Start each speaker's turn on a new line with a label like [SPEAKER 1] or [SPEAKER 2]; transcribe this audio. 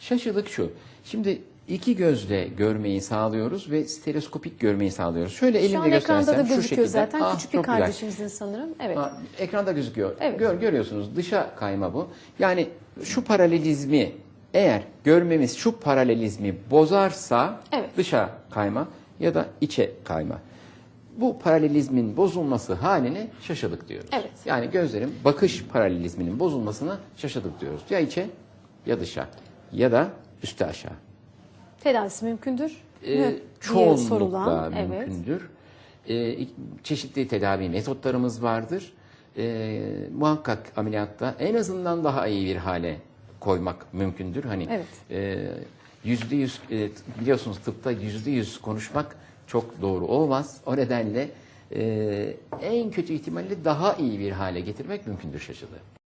[SPEAKER 1] Şaşılık şu. Şimdi iki gözle görmeyi sağlıyoruz ve stereoskopik görmeyi sağlıyoruz. Şöyle elimle
[SPEAKER 2] Şu an ekranda da gözüküyor
[SPEAKER 1] şekilde.
[SPEAKER 2] zaten.
[SPEAKER 1] Ah,
[SPEAKER 2] Küçük bir
[SPEAKER 1] çok güzel.
[SPEAKER 2] kardeşimizin sanırım. Evet.
[SPEAKER 1] Ha, ekranda gözüküyor.
[SPEAKER 2] Evet.
[SPEAKER 1] Gör, görüyorsunuz dışa kayma bu. Yani şu paralelizmi eğer görmemiz şu paralelizmi bozarsa
[SPEAKER 2] Evet.
[SPEAKER 1] dışa kayma ya da içe kayma. Bu paralelizmin bozulması haline şaşılık diyoruz.
[SPEAKER 2] Evet.
[SPEAKER 1] Yani gözlerin bakış paralelizminin bozulmasına şaşılık diyoruz. Ya içe ya dışa ya da üste aşağı.
[SPEAKER 2] Tedavisi mümkündür.
[SPEAKER 1] Ee, çoğunlukla
[SPEAKER 2] sorulan, evet.
[SPEAKER 1] mümkündür. Ee, çeşitli tedavi metotlarımız vardır. Ee, muhakkak ameliyatta en azından daha iyi bir hale koymak mümkündür. Hani
[SPEAKER 2] Evet.
[SPEAKER 1] e, yüzde yüz e, biliyorsunuz tıpta yüzde yüz konuşmak çok doğru olmaz. O nedenle e, en kötü ihtimalle daha iyi bir hale getirmek mümkündür şaşılığı.